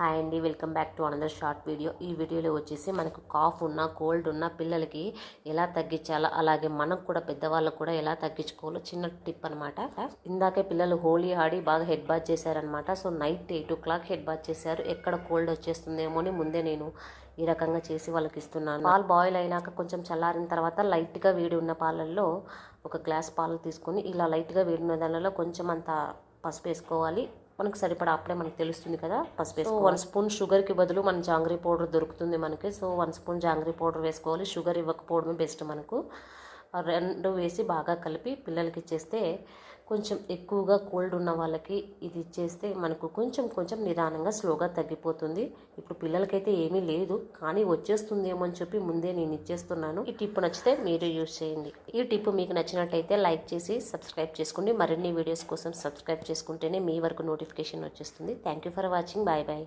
Hi అండి welcome back to another short video ఈ వీడియోలో వచ్చేసి మనకు కాఫ్ ఉన్న కోల్డ్ ఉన్న పిల్లలకి ఎలా తగ్గించాలో అలాగే మనకు కూడా పెద్దవాళ్ళకు కూడా ఎలా తగ్గించుకోవాలో చిన్న టిప్ అనమాట ఇందాకే పిల్లలు హోలీ ఆడి బాగా హెడ్ బాత్ చేశారనమాట so night eight o'clock head bath చేశారు. ఎక్కడ కోల్డ్ వచ్చేస్తుందేమో అని ముందే నేను ఈ రకంగా చేసి వాళ్ళకి ఇస్తున్నాను. పాలు బాయిల్ అయినాక కొంచెం చల్లారిన తర్వాత లైట్గా వేడి ఉన్న పాలల్లో ఒక గ్లాస్ పాలు తీసుకొని ఇలా లైట్గా వేడి ఉన్న దానిలో కొంచెం అంత పసుపు వేసుకోవాలి. మనకు సరిపడా అప్పుడే మనకు తెలుస్తుంది కదా పసుపు వేసుకో వన్ స్పూన్ షుగర్కి బదులు మన జాంగ్రీ పౌడర్ దొరుకుతుంది మనకి. So one spoon jaggery powder వేసుకోవాలి. షుగర్ ఇవ్వకపోవడమే బెస్ట్ మనకు. ఆ రెండు వేసి బాగా కలిపి పిల్లలకి ఇచ్చేస్తే కొంచెం ఎక్కువగా కోల్డ్ ఉన్న వాళ్ళకి ఇది ఇచ్చేస్తే మనకు కొంచెం కొంచెం నిదానంగా స్లోగా తగ్గిపోతుంది. ఇప్పుడు పిల్లలకైతే ఏమీ లేదు కానీ వచ్చేస్తుందేమో అని చెప్పి ముందే నేను ఇచ్చేస్తున్నాను. ఈ టిప్ నచ్చితే మీరు యూజ్ చేయండి. ఈ టిప్ మీకు నచ్చినట్టయితే లైక్ చేసి సబ్స్క్రైబ్ చేసుకోండి. మరిన్ని వీడియోస్ కోసం సబ్స్క్రైబ్ చేసుకుంటేనే మీ వరకు నోటిఫికేషన్ వచ్చేస్తుంది. Thank you for watching bye bye